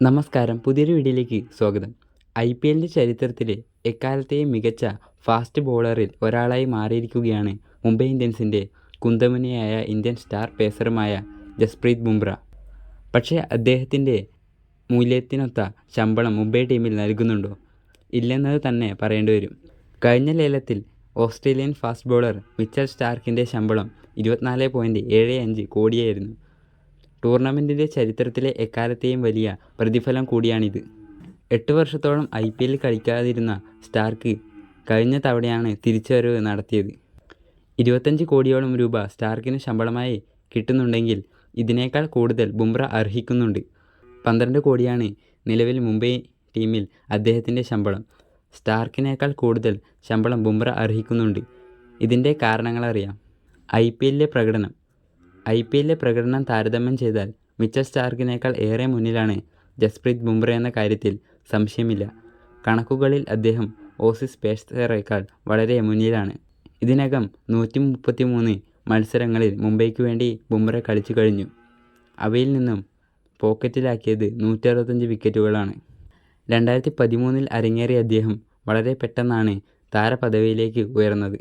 നമസ്കാരം. പുതിയൊരു വീഡിയോയിലേക്ക് സ്വാഗതം. ഐ പി എല്ലിന്റെ ചരിത്രത്തിലെ എക്കാലത്തെയും മികച്ച ഫാസ്റ്റ് ബോളറിൽ ഒരാളായി മാറിയിരിക്കുകയാണ് മുംബൈ ഇന്ത്യൻസിന്റെ കുന്തമുനയായ ഇന്ത്യൻ സ്റ്റാർ പേസറുമായ ജസ്പ്രീത് ബുംറ. പക്ഷേ അദ്ദേഹത്തിന്റെ മൂല്യത്തിനൊത്ത ശമ്പളം മുംബൈ ടീമിൽ നൽകുന്നുണ്ടോ? ഇല്ലെന്നത് തന്നെ പറയേണ്ടി വരും. കഴിഞ്ഞ ലേലത്തിൽ ഓസ്ട്രേലിയൻ ഫാസ്റ്റ് ബോളർ മിച്ചൽ സ്റ്റാർക്കിന്റെ ശമ്പളം ഇരുപത്തിനാല് പോയിന്റ് ഏഴ് അഞ്ച് കോടിയായിരുന്നു. ടൂർണമെന്റിന്റെ ചരിത്രത്തിലെ എക്കാലത്തെയും വലിയ പ്രതിഫലം കൂടിയാണിത്. എട്ട് വർഷത്തോളം ഐ പി എല്ലിൽ കളിക്കാതിരുന്ന സ്റ്റാർക്ക് കഴിഞ്ഞ തവണയാണ് തിരിച്ചുവരവ് നടത്തിയത്. ഇരുപത്തഞ്ച് കോടിയോളം രൂപ സ്റ്റാർക്കിന് ശമ്പളമായി കിട്ടുന്നുണ്ടെങ്കിൽ ഇതിനേക്കാൾ കൂടുതൽ ബുംറ അർഹിക്കുന്നുണ്ട്. പന്ത്രണ്ട് കോടിയാണ് നിലവിൽ മുംബൈ ടീമിൽ അദ്ദേഹത്തിന്റെ ശമ്പളം. സ്റ്റാർക്കിനേക്കാൾ കൂടുതൽ ശമ്പളം ബുംറ അർഹിക്കുന്നുണ്ട്. ഇതിന്റെ കാരണങ്ങളറിയാം. ഐ പി എല്ലിലെ പ്രകടനം ഐ പി എല്ലിലെ പ്രകടനം താരതമ്യം ചെയ്താൽ മിച്ചൽ സ്റ്റാർക്കിനേക്കാൾ ഏറെ മുന്നിലാണ് ജസ്പ്രീത് ബുംറ എന്ന കാര്യത്തിൽ സംശയമില്ല. കണക്കുകളിൽ അദ്ദേഹം ഓസീസ് പേസറേക്കാൾ വളരെ മുന്നിലാണ്. ഇതിനകം നൂറ്റി മുപ്പത്തി മൂന്ന് മത്സരങ്ങളിൽ മുംബൈക്ക് വേണ്ടി ബുംറ കളിച്ചു കഴിഞ്ഞു. അവയിൽ നിന്നും പോക്കറ്റിലാക്കിയത് നൂറ്റി അറുപത്തഞ്ച് വിക്കറ്റുകളാണ്. രണ്ടായിരത്തി പതിമൂന്നിൽ അരങ്ങേറിയ അദ്ദേഹം വളരെ പെട്ടെന്നാണ് താരപദവിയിലേക്ക് ഉയർന്നത്.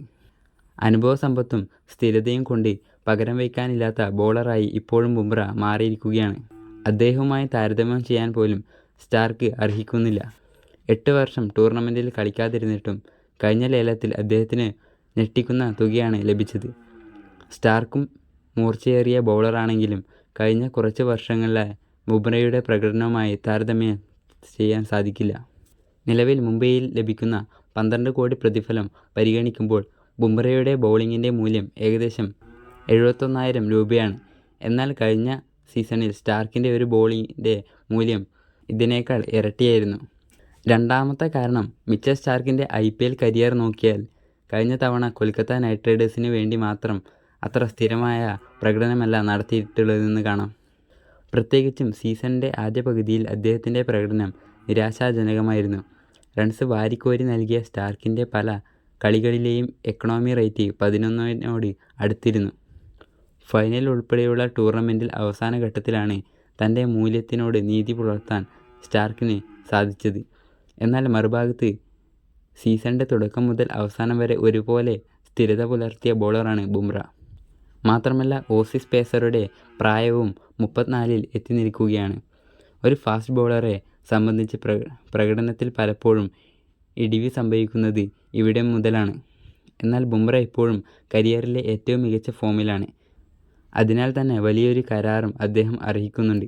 അനുഭവസമ്പത്തും സ്ഥിരതയും കൊണ്ട് പകരം വയ്ക്കാനില്ലാത്ത ബോളറായി ഇപ്പോഴും ബുംറ മാറിയിരിക്കുകയാണ്. അദ്ദേഹവുമായി താരതമ്യം ചെയ്യാൻ പോലും സ്റ്റാർക്ക് അർഹിക്കുന്നില്ല. എട്ട് വർഷം ടൂർണമെന്റിൽ കളിക്കാതിരുന്നിട്ടും കഴിഞ്ഞ ലേലത്തിൽ അദ്ദേഹത്തിന് ഞെട്ടിക്കുന്ന തുകയാണ് ലഭിച്ചത്. സ്റ്റാർക്കും മൂർച്ചയേറിയ ബോളറാണെങ്കിലും കഴിഞ്ഞ കുറച്ച് വർഷങ്ങളിലെ ബുംറയുടെ പ്രകടനവുമായി താരതമ്യം ചെയ്യാൻ സാധിക്കില്ല. നിലവിൽ മുംബൈയിൽ ലഭിക്കുന്ന പന്ത്രണ്ട് കോടി പ്രതിഫലം പരിഗണിക്കുമ്പോൾ ബുംറയുടെ ബൗളിങ്ങിന്റെ മൂല്യം ഏകദേശം എഴുപത്തൊന്നായിരം രൂപയാണ്. എന്നാൽ കഴിഞ്ഞ സീസണിൽ സ്റ്റാർക്കിന്റെ ഒരു ബോളിന്റെ മൂല്യം ഇതിനേക്കാൾ ഇരട്ടിയായിരുന്നു. രണ്ടാമത്തെ കാരണം മിച്ചൽ സ്റ്റാർക്കിന്റെ ഐ പി എൽ കരിയർ നോക്കിയാൽ കഴിഞ്ഞ തവണ കൊൽക്കത്ത നൈറ്റ് റൈഡേഴ്സിന് വേണ്ടി മാത്രം അത്ര സ്ഥിരമായ പ്രകടനമല്ല നടത്തിയിട്ടുള്ളതെന്ന് കാണാം. പ്രത്യേകിച്ചും സീസണിന്റെ ആദ്യ പകുതിയിൽ അദ്ദേഹത്തിന്റെ പ്രകടനം നിരാശാജനകമായിരുന്നു. റൺസ് വാരിക്കോരി നൽകിയ സ്റ്റാർക്കിന്റെ പല കളികളിലെയും എക്കണോമി റേറ്റ് പതിനൊന്നിനോട് അടുത്തിരുന്നു. ഫൈനൽ ഉൾപ്പെടെയുള്ള ടൂർണമെന്റിൽ അവസാന ഘട്ടത്തിലാണ് തന്റെ മൂല്യത്തിനോട് നീതി പുലർത്താൻ സ്റ്റാർക്കിന് സാധിച്ചത്. എന്നാൽ മറുഭാഗത്ത് സീസണിന്റെ തുടക്കം മുതൽ അവസാനം വരെ ഒരുപോലെ സ്ഥിരത പുലർത്തിയ ബോളറാണ് ബുംറ. മാത്രമല്ല ഓസീസ് പേസറുടെ പ്രായവും മുപ്പത്തിനാലിൽ എത്തി നിൽക്കുകയാണ്. ഒരു ഫാസ്റ്റ് ബോളറെ സംബന്ധിച്ച് പ്ര പ്രകടനത്തിൽ പലപ്പോഴും ഇടിവ് സംഭവിക്കുന്നത് ഇവിടെ മുതലാണ്. എന്നാൽ ബുംറ ഇപ്പോഴും കരിയറിലെ ഏറ്റവും മികച്ച ഫോമിലാണ് അതിനാൽ തന്നെ വലിയൊരു കരാറും അദ്ദേഹം അർഹിക്കുന്നുണ്ട്.